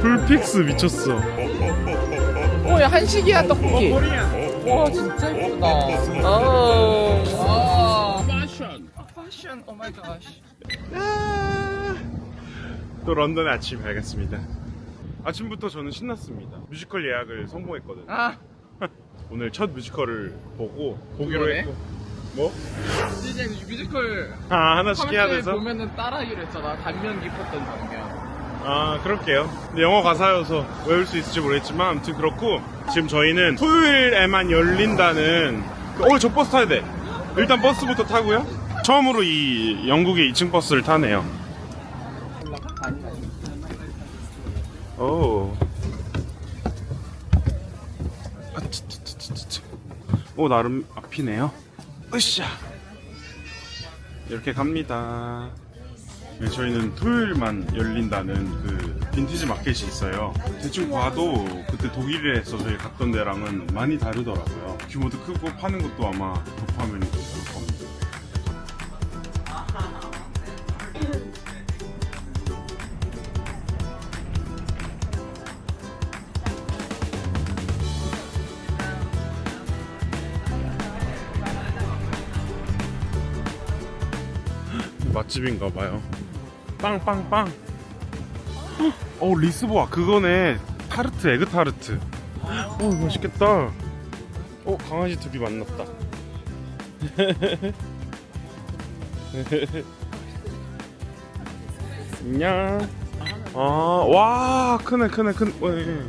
풀픽스 미쳤어. 어, 야 한식이야 떡볶이. 와 진짜 예쁘다. 아, 아. Fashion. 패션. 오 마이 갓. 또 런던의 아침이 밝았습니다. 아침부터 저는 신났습니다. 뮤지컬 예약을 성공했거든요. 아, 오늘 첫 뮤지컬을 보고 보기로 그거네? 했고. 뭐? 이제 뮤지컬 아 하나씩 해야 돼서? 보면은 따라하기로 했잖아. 단면 깊었던 장면. 아 그럴게요. 근데 영어 가사여서 외울 수 있을지 모르겠지만 아무튼 그렇고 지금 저희는 토요일에만 열린다는 그- 어, 저 버스 타야 돼. 일단 버스부터 타고요. 처음으로 이 영국의 2층 버스를 타네요. 오. 아. 오 나름 앞이네요. 으쌰. 이렇게 갑니다. 네, 저희는 토요일만 열린다는 그 빈티지 마켓이 있어요. 대충 봐도 그때 독일에서 저희 갔던 데랑은 많이 다르더라고요. 규모도 크고 파는 것도 아마 도파면이 그럴 겁니다. 맛집인가 봐요. 빵빵빵. 어 리스보아 그거네. 타르트 에그 타르트. 어 맛있겠다. 어 강아지 둘이 만났다. 안녕. 아와 크네 크네 큰. 어, 예.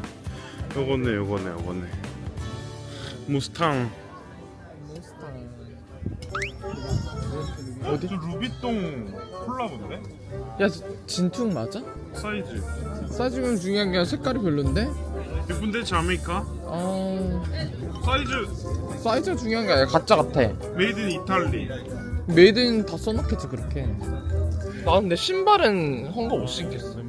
요거네 요거네 요거네. 무스탕. 어디? 루비똥 콜라본데? 야 진퉁 맞아? 사이즈. 사이즈가 중요한 게 아니라 색깔이 별론데? 예쁜데 자메이카? 어 사이즈 사이즈가 중요한 게 아니라 가짜 같아. 메이드 인 이탈리. 메이드인 다 써놓겠지 그렇게. 나 근데 신발은 헝가 못 신겠어.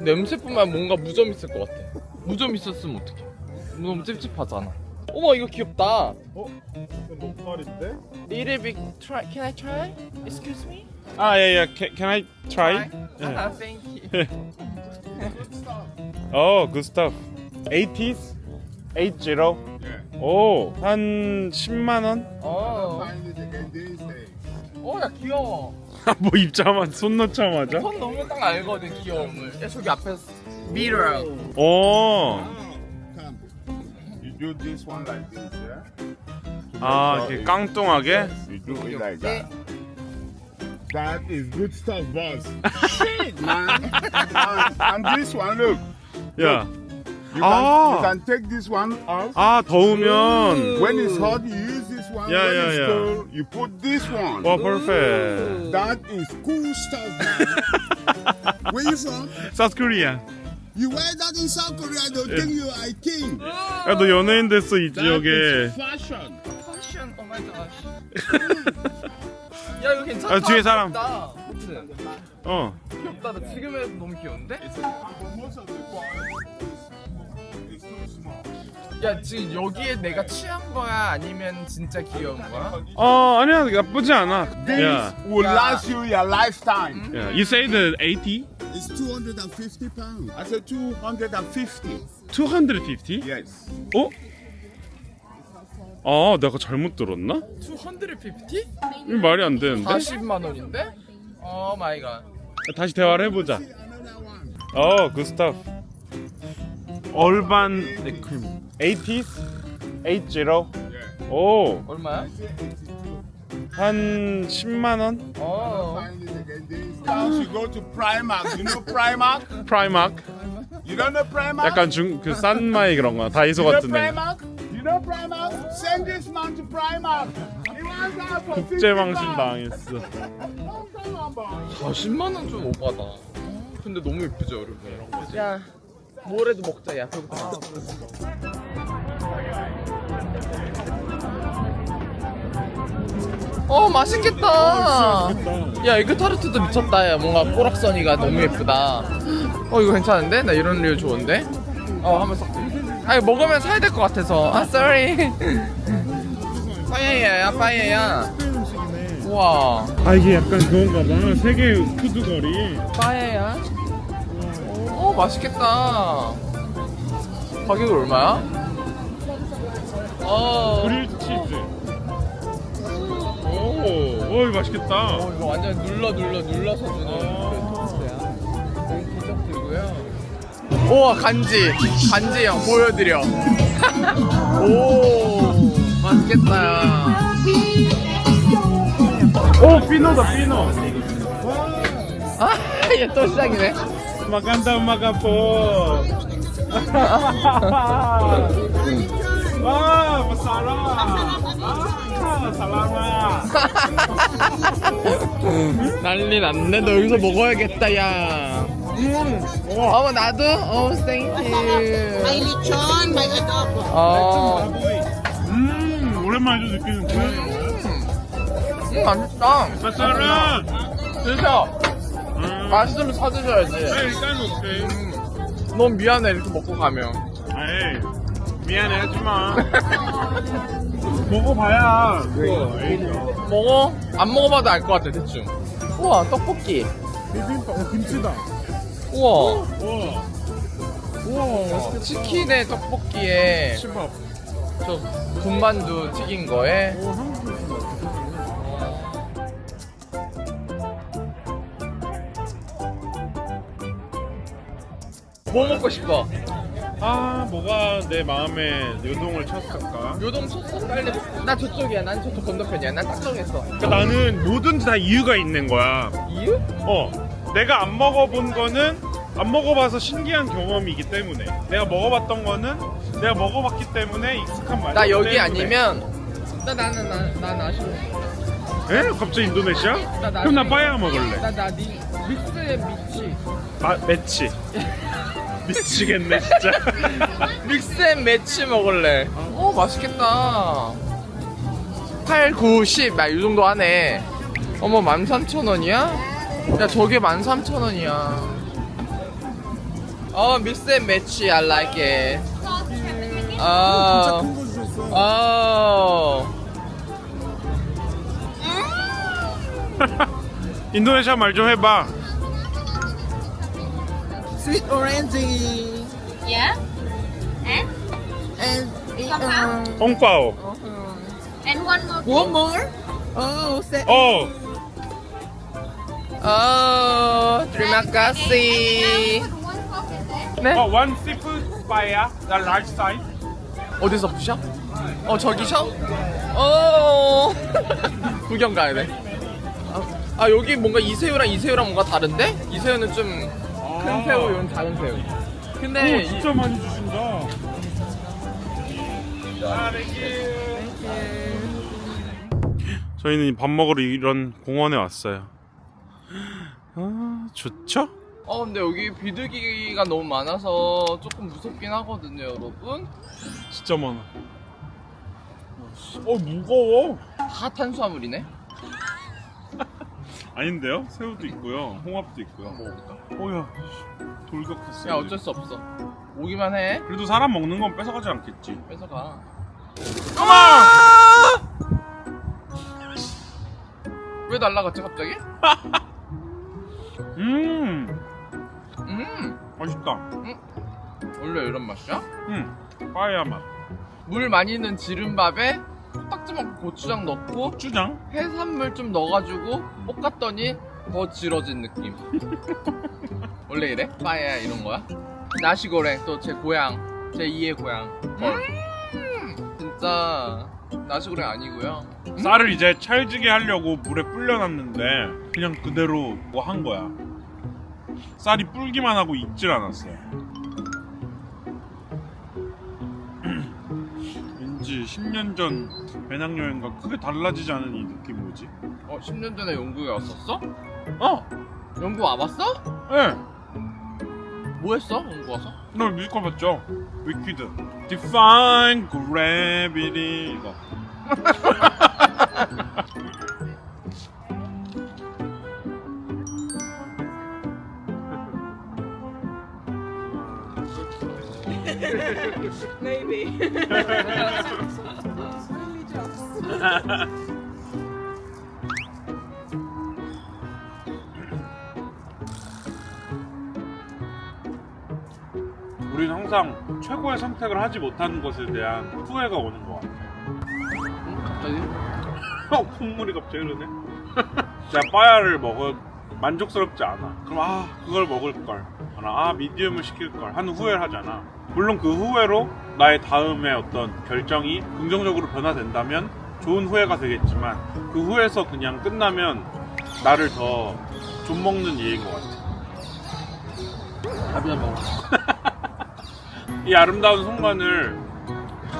냄새뿐만 뭔가 무좀 있을 것 같아. 무좀 있었으면 어떡해. 너무 찝찝하잖아. 어머 이거 귀엽다. 어? 녹발인데? Little bit try. Can I try? Excuse me. 아, 예, 예. Can, can I try? Ah, thank you. 어, good stuff. 80s? 80? 오, 한 10만 원? 어. Find it again this day. 어, 야 귀여워. 뭐 입자마자 손 넣자마자? 손 넣으면 딱 알거든 귀여움을. 야 저기 앞에 mirror. 오. Come. You do this one like this, yeah? 아, 이렇게 깡뚱하게? You do it like that. That is good stuff, boss. Shit, man. and, and this one, look. 야. You can, Ah. you can take this one off. 아, 더우면. When it's hot, you use this one. Yeah, when yeah, it's yeah. cold, you put this one. 와, perfect. That is cool stuff, man. Where you from? South Korea. You wear that in South Korea, they'll think you're a king. 야, 너 연예인 됐어, 이 지역에. fashion. Fashion. Oh my gosh. 야 이거 괜찮다. 아, 뒤에 사람. 귀엽다. 어. 귀엽다. 나 지금 해도 너무 귀여운데? 야 지금 여기에 내가 취한 거야 아니면 진짜 귀여운 거야? 어, 아니야, 나쁘지 않아. This 야. will Yeah. last you your lifetime. 야, you say the 80? It's 250 pounds. I said 250. 250? Yes. 어? 아, 내가 잘못 들었나? 250? 이거 말이 안 되는데? 40만 원인데? 오 마이 갓. 다시 대화를 해보자. 어, 그 스타프. 얼반 네크림. 80s? 80? Yeah. 오, 얼마야? 한 10만 원? 어. Find it again. This now you go to Primark. You know Primark? 프라이마크? You don't know Primark? 약간 중, 그 싼 마이 그런 거. 다이소 you know 같은 데. Primark? You know Primark? Send this man to Primark. He wants that for 50 국제망신. 당했어. Oh, come on, boy. 40만 원 좀 오바다. 근데 너무 예쁘죠, 여러분. 야, 뭐래도 먹자, 야. 배고파. 어, 맛있겠다. 야, 이거 타르트도 미쳤다. 야, 뭔가 꼬락서니가 너무 예쁘다. 어, 이거 괜찮은데? 나 이런 류 좋은데? 어, 한번 섞. 아니, 먹으면 사야 될 것 같아서. 아, sorry. 파이야야, 파이야야. 우와. 아, 이게 약간 그건가 봐. 세계 푸드거리. 빠에야. 오 맛있겠다. 가격이 얼마야? 어. 그릴 치즈. 오, 오 이거 맛있겠다. 어, 이거 완전 눌러 눌러 눌러서 주는. 그 토스트야. 여기 기적 들고요. 오 간지 간지형 보여드려. 오 맛있겠다. 오 피노다 피노. 아얘 또 시작이네. Umaga po. Wow, masarap. Ah, salamat. 난리 났네. 너 여기서 먹어야겠다 야. 어머 나도. 어 땡큐. May adobo. 어. 음, 오랜만에 좀 느끼는 고양이. 음 맛있다. masarap. 드셔. 음, 맛있으면 사드셔야지. 아, 일단 오케이. 넌 미안해 이렇게 먹고 가면. 아이, 미안해 하지 마. 먹어봐야. 그거. 먹어? 안 먹어봐도 알 것 같아 대충. 우와 떡볶이. 비빔밥, 어, 김치다. 우와. 우와, 우와. 치킨에 떡볶이에 치밥. 저 군만두 튀긴 거에 오, 한국 김치다. 뭐 먹고 싶어? 아, 뭐가 내 마음에 요동을 쳤을까? 요동 쳤어 빨리. 나 저쪽이야. 난 저쪽 건너편이야. 난딱 정했어. 그러니까 나는 뭐든지 다 이유가 있는 거야. 이유? 어, 내가 안 먹어본 거는 안 먹어봐서 신기한 경험이기 때문에 내가 먹어봤던 거는 내가 먹어봤기 때문에 익숙한 맛. 나 여기 아니면 나 나는 나난 아쉬워. 에? 갑자기 인도네시아? 나 나중에- 그럼 나 빠야 먹을래. 나나니 믹스의 미치. 아, 매치. 미치겠네 진짜. 믹스앤 매치 먹을래. 어 맛있겠다. 8, 9, 10. 나 이 정도 하네. 어머 13,000원이야? 야 저게 13,000원이야. 어 믹스앤 매치 I like it. 아. 큰 거 주셨어. 아. 인도네시아 말 좀 해봐. Sweet orange. Yeah. And And Somehow? 뽕파오. and one more. one more. Oh, say, 어. 어, terima kasih. 네? 어, one seafood 빠야. 나 large size. 어디서 부셔? 어 저기셔? 어 구경 가야 돼. 아, 아, 여기 뭔가 이새우랑 이새우랑 뭔가 다른데? 이새우는 좀 큰 새우, 이건 작은 새우. 근데 오, 이- 진짜 많이 주신다. 저희는 밥 먹으러 이런 공원에 왔어요. 아, 좋죠? 어 근데 여기 비둘기가 너무 많아서 조금 무섭긴 하거든요, 여러분. 진짜 많아. 어, 무거워. 다 탄수화물이네. 아닌데요? 새우도 있고요. 홍합도 있고요. 먹어볼까? 오야, 돌격했어. 야 어쩔 수 없어. 오기만 해. 그래도 사람 먹는 건 뺏어가지 않겠지. 뺏어가. 어머! 왜 날라갔지 갑자기? 음, 음, 맛있다. 원래 이런 맛이야? 음, 빠야 맛. 물 많이 있는 지름밥에 딱지만 고추장 넣고 고추장? 해산물 좀 넣어가지고 볶았더니 더 질어진 느낌. 원래 이래? 빠야 이런 거야? 나시고랭 또제 고향 제 2의 고향. 음, 진짜 나시고랭 아니고요. 쌀을 이제 찰지게 하려고 물에 불려놨는데 그냥 그대로 뭐 한 거야. 쌀이 불기만 하고 익질 않았어요. 왠지 10년 전 배낭여행과 크게 달라지지 않은 이 느낌 뭐지? 어 10년 전에 영국에 왔었어? 어! 영국 와봤어? 예! 뭐 했어? 영국 와서? 너 뮤지컬 봤죠? 위키드 Define Gravity 이거 최고의 선택을 하지 못하는 것에 대한 후회가 오는 것 같아. 갑자기? 어, 콧물이 갑자기 흐르네. 진짜 빠야를 먹어 만족스럽지 않아. 그럼 아 그걸 먹을 걸. 아 미디움을 시킬 걸 하는 후회를 하잖아. 물론 그 후회로 나의 다음의 어떤 결정이 긍정적으로 변화된다면 좋은 후회가 되겠지만 그 후회에서 그냥 끝나면 나를 더 좀 먹는 예인 것 같아. 밥이나 먹어. 이 아름다운 순간을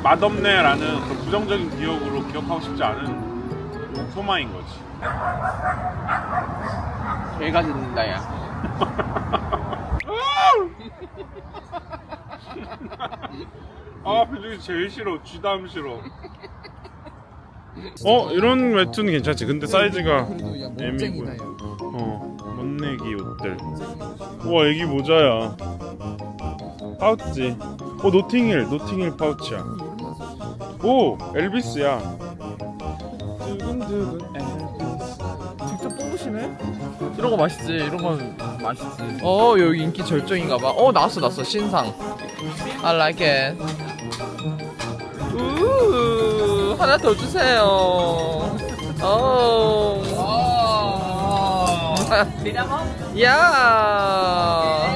맛없네라는 그런 부정적인 기억으로 기억하고 싶지 않은 소마인 거지. 개가 짖는다 야. 아 표정이 제일 싫어 쥐다음 싫어 어 이런 웹툰 괜찮지 근데 사이즈가 그래도 야 M이고. 야. 어 멋내기 옷들 우와 애기 모자야 파우치 오 노팅힐 노팅힐 파우치야 오 엘비스야 두근두근 엘비스 직접 뽑으시네? 이런 거 맛있지. 이런 건 맛있지. 어 여기 인기 절정인가 봐. 어 나왔어 나왔어 신상. I like it. 우 하나 더 주세요. 어. 야. 우와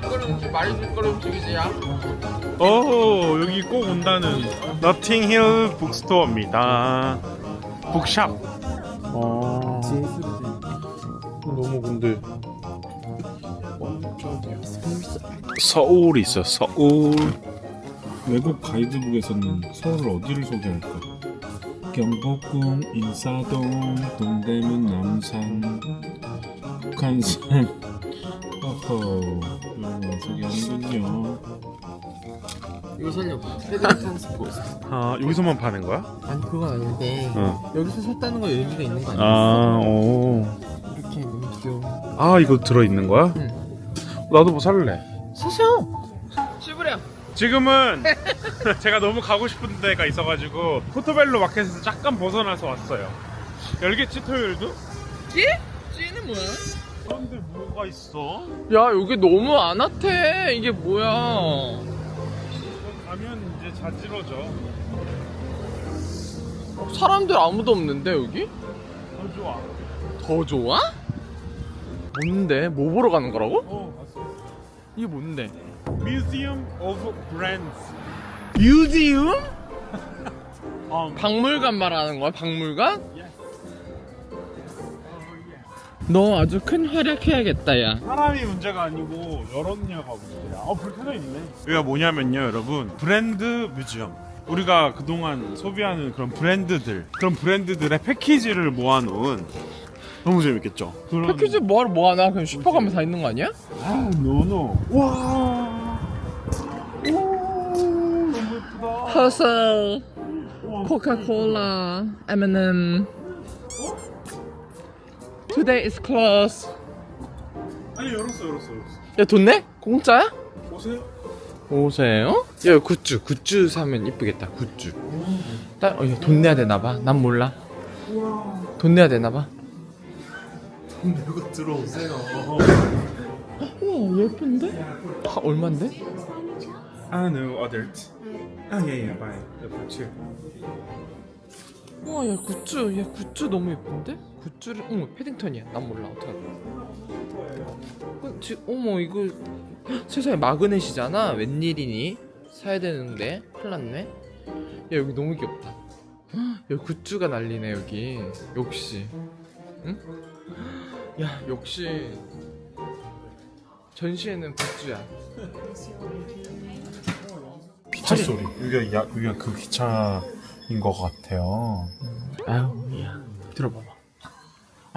길거리 음식 많이 길거리 음식이지 야. 어 여기 꼭 온다는 너팅힐 북스토어입니다. 북샵 어. 너무 근데 서울 있어 서울. 외국 가이드북에서는 서울을 어디를 소개할까? 경복궁 인사동 동대문 남산 북한산. 어허 소개하는군요 이거 포스트. 아 여기서만 파는 거야? 아니 그건 아닌데 어. 여기서 샀다는 거 의미가 있는 거 아니야? 아, 오. 이렇게 너무 귀여워. 아 이거 들어 있는 거야? 응. 나도 뭐 살래. 사세요. 씹으렴. 지금은 제가 너무 가고 싶은 데가 있어가지고 포토벨로 마켓에서 잠깐 벗어나서 왔어요. 열겠지 토요일도? 찌? 찌는 뭐야? 그런데 뭐가 있어? 야 여기 너무 안 핫해. 이게 뭐야? 가면 이제 자지러져. 어, 사람들 아무도 없는데 여기? 더 좋아. 더 좋아? 뭔데? 뭐 보러 가는 거라고? 어, 봤어. 이게 뭔데? Museum of Brands. 뮤지엄? 어, 박물관 말하는 거야? 박물관? 너 아주 큰 활약해야겠다 야. 사람이 문제가 아니고 여론냐가 문제야. 어, 불 켜져 있네. 여기가 뭐냐면요, 여러분. 브랜드 뮤지엄. 우리가 그동안 소비하는 그런 브랜드들, 그런 브랜드들의 패키지를 모아놓은 너무 재밌겠죠? 그런... 패키지 뭐하러 뭐하나? 그냥 슈퍼 가면 다 있는 거 아니야? 아, 노노. 와. 오, 너무 예쁘다. 허슬, 와, 코카콜라, M&M. Today is closed. 아니, 열었어, 열었어, 열었어. 야, 돈 내? 공짜야? 오세요. 오세요? 야, 굿즈, 굿즈 사면 이쁘겠다, 굿즈. 딸, 어, 야, 돈 내야 되나봐. 난 몰라. 돈 내야 되나봐. 이거 들어오세요. 우와, 예쁜데? 아, 얼만데? 아, no, adult. 아, 예, 예, bye. 그렇지. 우와, 야, 굿즈, 야, 굿즈 너무 예쁜데? 굿즈를, 어머, 패딩턴이야. 난 몰라, 어떡하지? 어, 지, 어머, 이거 헉, 세상에 마그넷이잖아. 웬일이니? 사야 되는데 큰일 났네. 야, 여기 너무 귀엽다. 헉, 야, 굿즈가 난리네, 여기. 역시. 응? 야, 역시. 전시회는 굿즈야. 기차 소리. 여기가 야, 여기가 그 기차인 것 같아요. 아유, 야. 들어봐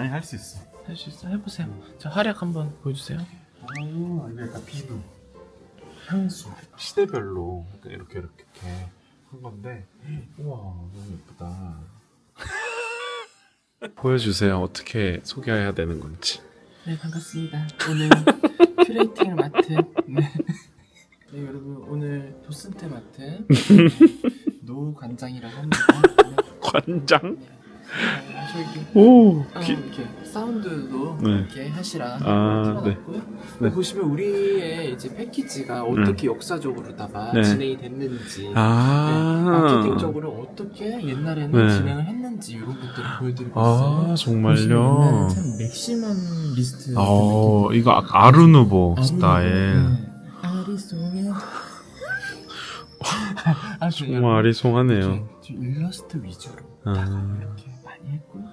봐. 아니 할수 있어. 할 수 있어? 해보세요. 자, 활약 한번 보여주세요. 아, 이게 약간 비누, 향수, 시대별로 이렇게 이렇게 이렇게 한 건데, 우와 너무 예쁘다. 보여주세요. 어떻게 소개해야 되는 건지. 네 반갑습니다. 오늘 큐레이팅을 맡은 네. 네 여러분 오늘 도슨테 맡은 노 관장이라고 합니다. 관장? 네, 저기 오. 아, 이렇게 사운드도 네. 이렇게 하시라 아, 네. 틀어놨고요. 네. 보시면 우리의 이제 패키지가 어떻게 역사적으로 다가 네. 진행이 됐는지 네, 아. 마케팅적으로 어떻게 옛날에는 네. 진행을 했는지 이런 것들을 보여드리고 아, 있어요. 정말요? 보시면 옛날에는 참 맥시멈 리스트 어, 이거 아까 아르누보 아, 스타일. 네. 아리송의 아 정말 아리송하네요. 이렇게 일러스트 위주로 아. 이렇게 많이 했고요.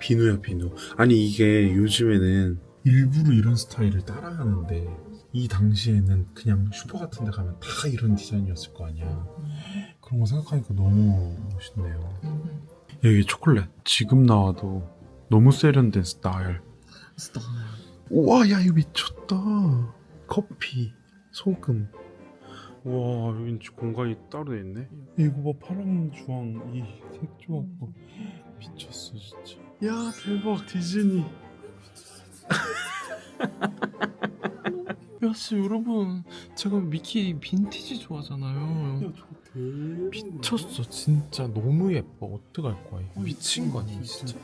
비누야, 비누. 아니, 이게 요즘에는 일부러 이런 스타일을 따라하는데, 이 당시에는 그냥 슈퍼 같은 데 가면 다 이런 디자인이었을 거 아니야. 그런 거 생각하니까 너무 멋있네요. 여기 초콜릿. 지금 나와도 너무 세련된 스타일. 스타일. 우와, 야, 이거 미쳤다. 커피, 소금. 우와, 여긴 공간이 따로 돼 있네. 이거 봐, 파랑, 주황, 이 색 조합 봐. 미쳤어, 진짜. 야, 대박, 디즈니. 야, 씨, 여러분, 제가 미키 빈티지 좋아하잖아요. 저 대박. 미쳤어, 진짜 너무 예뻐. 어떡할 거야? 이거 미친 거 아니야, 진짜.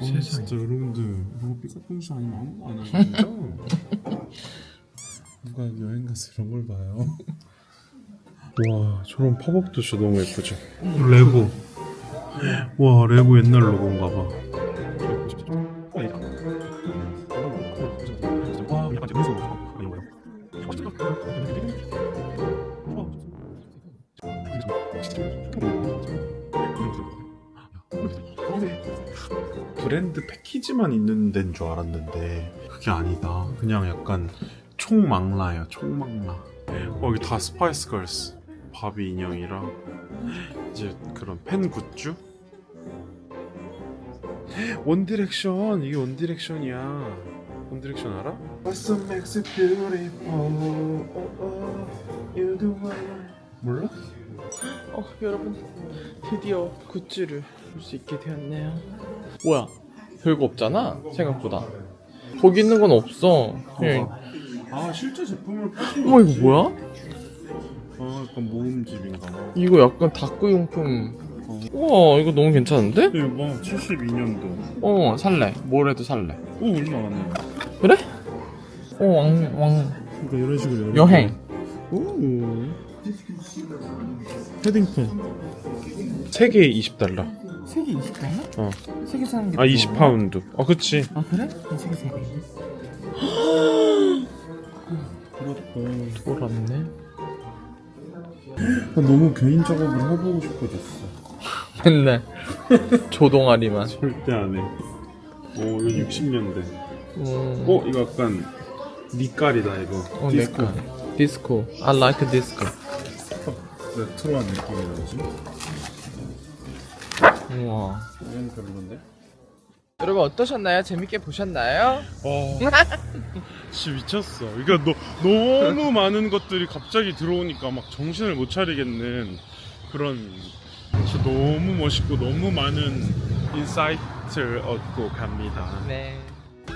세상에. 진짜 여러분들 이거 삐까뻔시 아니면 아무도 안 하는 거죠? 누가 여행 가서 이런 걸 봐요? 와 저런 팝업도 진짜 너무 예쁘죠? 레고 와 레고 옛날 로고인가 봐 브랜드 패키지만 있는 데인 줄 알았는데 그게 아니다. 그냥 약간 총망라야 총망라. 어 여기 다 스파이스 걸스 바비 인형이랑 이제 그런 팬 굿즈. 원디렉션 이게 원디렉션이야. 원디렉션 알아? What's makes it beautiful? Oh, oh, you do what 몰라? 어, 여러분, 드디어 굿즈를 볼 수 있게 되었네요. 뭐야? 별거 없잖아, 생각보다. 거기 있는 건 없어. 그냥, 아 실제 제품을 어머, 이거 뭐야? 아 약간 모음집인가 봐. 이거 약간 다크용품. 우와, 이거 너무 괜찮은데? 이거 봐 72년도. 어, 살래. 뭐래도 살래. 오 얼마 안 해. 그래? 어, 왕, 왕, 그러니까 이런 식으로 여행. 오. 패딩폰. 세 개에 20달러. 세개 20달러? 어. 세개 사는 게 아 20파운드. 아 그치. 아, 그래? 세개 세 개. 그렇다. 돌았네. 너무 개인 작업을 해보고 싶어졌어. 맨날 조동아리만. 절대 안 해. 오 이거 60년대. 음. 어 이거 약간 니깔이다 이거. 어, 디스코. 내꺼. 디스코. I like disco. 레트로한 느낌이 나지. 우와. 이건 별론데? 여러분 어떠셨나요? 재밌게 보셨나요? 와, 진짜 미쳤어. 그러니까 너, 너무 많은 것들이 갑자기 들어오니까 막 정신을 못 차리겠는 그런 진짜 너무 멋있고 너무 많은 인사이트를 얻고 갑니다. 네.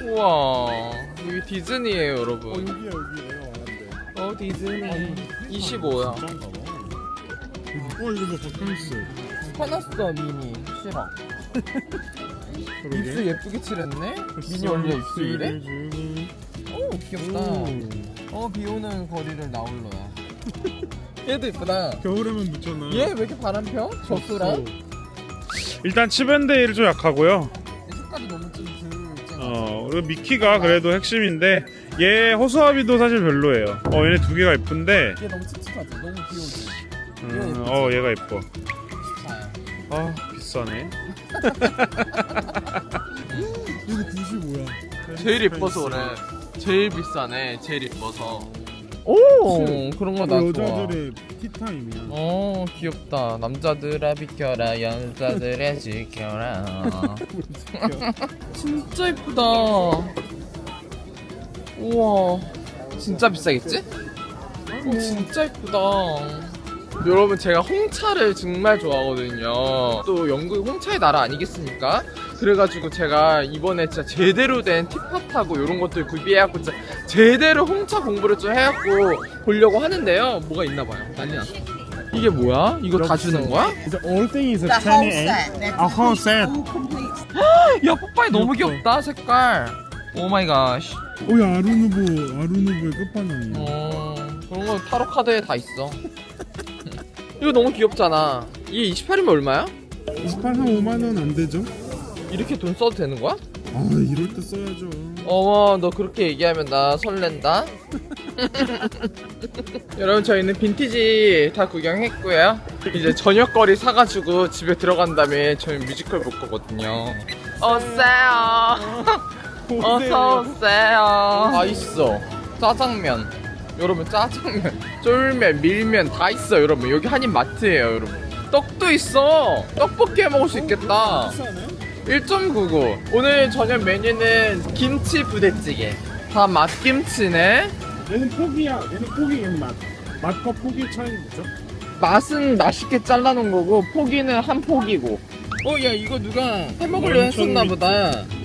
우와. 여기 디즈니예요, 여러분. 여기야 여기에요 와는데. 어, 디즈니. 25야. 진짜인가 봐. 어 이거 뭐 바캉스. 화났어, 미니. 싫어. 입술 예쁘게 칠했네? 미니 원래 입술 이래? 오, 귀엽다. 어, 비 오는 거리를 나홀로야. 얘도 이쁘다. 겨울에만 붙잖아. 얘 왜 이렇게 바람 펴? 젖소랑? 일단 치밴데이를 좀 약하고요. 색깔이 너무. 어, 그리고 미키가 그래도 핵심인데 얘 호수아비도 사실 별로예요. 어, 얘네 두 개가 예쁜데 얘 너무 찝찝하지? 너무 귀여우지? 음, 어, 얘가 예뻐. 14야. 아, 비싸네. 이거 95야. 제일 이뻐서 그래. 제일 비싸네. 제일 이뻐서. 오, 그런 거 나 좋아. 여자들의 티타임이야. 어, 귀엽다. 남자들아 비켜라, 여자들아 지켜라. 진짜 이쁘다. 우와, 진짜 비싸겠지? 어, 진짜 이쁘다. 여러분 제가 홍차를 정말 좋아하거든요. 또 영국 홍차의 나라 아니겠습니까? 그래가지고 제가 이번에 진짜 제대로 된 팁팟하고 이런 것들 구비해갖고 진짜 제대로 훔쳐 공부를 좀 해갖고 보려고 하는데요. 뭐가 있나봐요. 난리 났어. 이게 뭐야? 이거 다 주는 거야? The only thing is a The whole 20 egg. set. That's A whole set. complete. 야 뽀빠이 너무 귀엽다 색깔. 오 마이 갓. 오야 아루누보 아루누보의 끝판왕이야. 어 그런 거 타로 카드에 다 있어. 이거 너무 귀엽잖아. 이게 28이면 얼마야? 28한 5만 원 안 되죠? 이렇게 돈 써도 되는 거야? 아 이럴 때 써야죠. 어머 너 그렇게 얘기하면 나 설렌다 여러분 저희는 빈티지 다 구경했고요 이제 저녁거리 사가지고 집에 들어간 다음에 저희 뮤지컬 볼 거거든요 오세요 어서 오세요 다 있어 짜장면 여러분 짜장면 쫄면 밀면 다 있어 여러분. 여기 한인 마트예요 여러분. 떡도 있어. 떡볶이 해 먹을 수 있겠다. 1.99 오늘 저녁 메뉴는 김치 부대찌개. 다 맛김치네. 얘는 포기야. 얘는 포기인 맛. 맛과 포기 차이는 뭐죠? 맛은 맛있게 잘라놓은 거고 포기는 한 포기고 어 야 이거 누가 해먹으려 완전 했었나 보다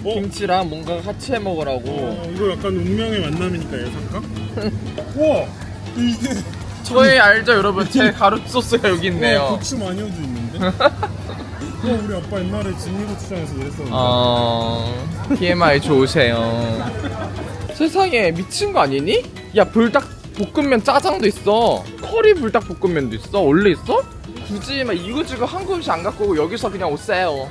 어? 김치랑 뭔가 같이 해먹으라고 어 이거 약간 운명의 만남이니까 예상가? 우와 이게 저희 알죠 여러분 제 가루 소스가 여기 우와, 있네요 고추 마녀도 있는데? 어 우리 아빠 옛날에 진미고추장에서 일했었는데. 어... TMI 좋으세요 세상에 미친 거 아니니? 야 불닭 볶음면 짜장도 있어 커리 불닭 볶음면도 있어 원래 있어? 굳이 막 이거저거 한국 음식 안 갖고 오고 여기서 그냥 오세요.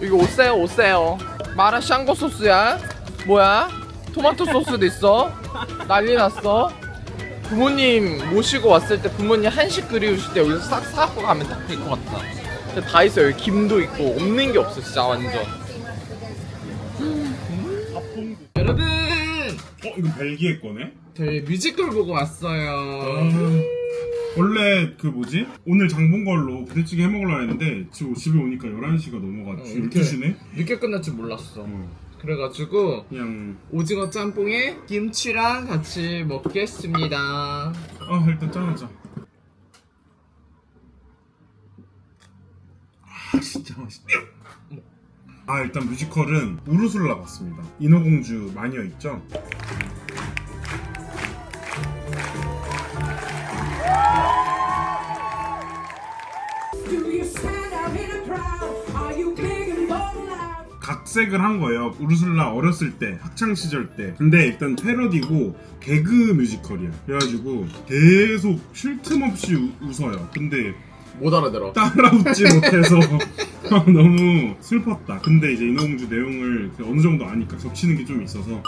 이거 오세요 오세요. 마라 샹궈 소스야? 뭐야? 토마토 소스도 있어? 난리 났어. 부모님 모시고 왔을 때 부모님 한식 그리우실 때 여기서 싹 사갖고 가면 딱 될 것 같다. 진짜 다 있어요. 여기 김도 있고 없는 게 없어 진짜 완전. 여러분! 어 이거 벨기에 거네? 저희 뮤지컬 보고 왔어요. 아, 원래 그 뭐지? 오늘 장 본 걸로 부대찌개 해먹으려 했는데 지금 집에 오니까 11시가 넘어가지고 어, 이렇게. 12시네? 늦게 끝날 줄 몰랐어 어, 그래가지고 그냥 오징어 짬뽕에 김치랑 같이 먹겠습니다 아 일단 짠하자 아 진짜 맛있다 아 일단 뮤지컬은 우르술라 봤습니다 인어공주 마녀 있죠? 각색을 한 거예요. 우르술라 어렸을 때 학창 시절 때. 근데 일단 패러디고 개그 뮤지컬이야. 그래가지고 계속 쉴 틈 없이 우- 웃어요. 근데 못 알아들어. 따라웃지 못해서 너무 슬펐다. 근데 이제 인어공주 내용을 그 어느 정도 아니까 겹치는 게 좀 있어서.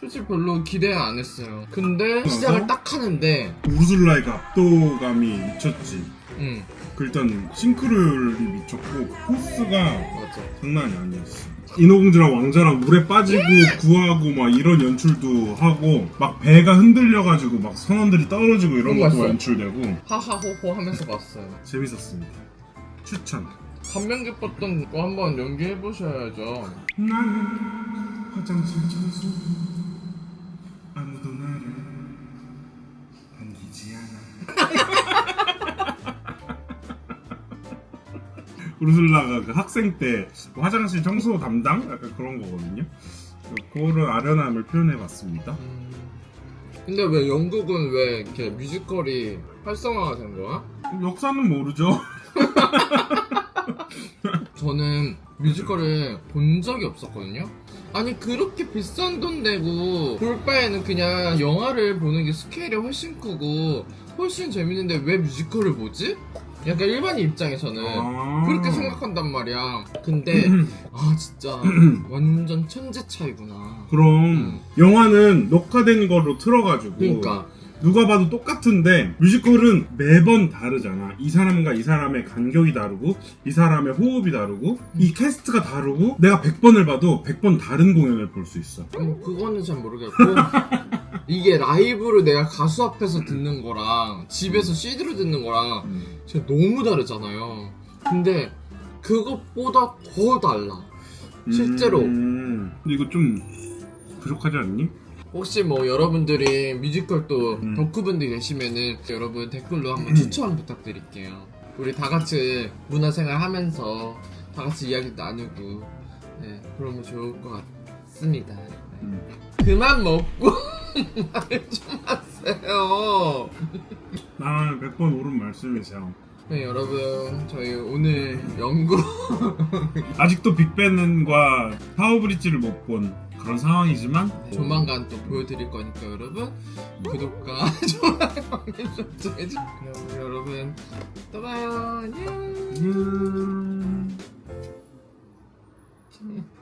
솔직히 별로 기대 안 했어요. 근데 시작을 딱 하는데 우르술라의 그 압도감이 미쳤지. 응. 그 일단 싱크로율이 미쳤고 포스가 맞아. 장난이 아니었어. 인어공주랑 왕자랑 물에 빠지고 구하고 막 이런 연출도 하고 막 배가 흔들려가지고 막 선원들이 떨어지고 이런 것도 봤어요? 연출되고 하하호호 하면서 봤어요 재밌었습니다. 추천. 감명 깊었던 거 한번 연기해 보셔야죠 나는 화장실 청소 우르슬라가 그 학생 때그 화장실 청소 담당 약간 그런 거거든요. 그거를 아련함을 표현해봤습니다. 근데 왜 영국은 왜 이렇게 뮤지컬이 활성화가 된 거야? 역사는 모르죠. 저는 뮤지컬을 본 적이 없었거든요. 아니 그렇게 비싼 돈 내고 볼 바에는 그냥 영화를 보는 게 스케일이 훨씬 크고 훨씬 재밌는데 왜 뮤지컬을 보지? 약간 일반인 입장에서는 아. 그렇게 생각한단 말이야. 근데 아 진짜 완전 천재 차이구나. 그럼 영화는 녹화된 거로 틀어가지고 그러니까 누가 봐도 똑같은데 뮤지컬은 매번 다르잖아. 이 사람과 이 사람의 간격이 다르고 이 사람의 호흡이 다르고 이 캐스트가 다르고 내가 100번을 봐도 100번 다른 공연을 볼 수 있어. 뭐 그거는 잘 모르겠고 이게 라이브로 내가 가수 앞에서 듣는 거랑 집에서 CD로 듣는 거랑 진짜 너무 다르잖아요. 근데 그것보다 더 달라. 실제로 음. 근데 이거 좀 부족하지 않니? 혹시 뭐 여러분들이 뮤지컬 또 음. 덕후분들 계시면은 여러분 댓글로 한번 추천 부탁드릴게요. 우리 다 같이 문화생활 하면서 다 같이 이야기 나누고 네, 그러면 좋을 것 같습니다. 네. 음. 그만 먹고 말을 좀 하세요. 나는 100번 옳은 말씀이세요. 네, 여러분 저희 오늘 연구 아직도 빅벤과 파워브릿지를 못 본 그런 상황이지만 조만간 또 보여드릴 거니까 여러분 구독과 좋아요 좀 해주세요. 그럼 여러분 또 봐요. 안녕. 음...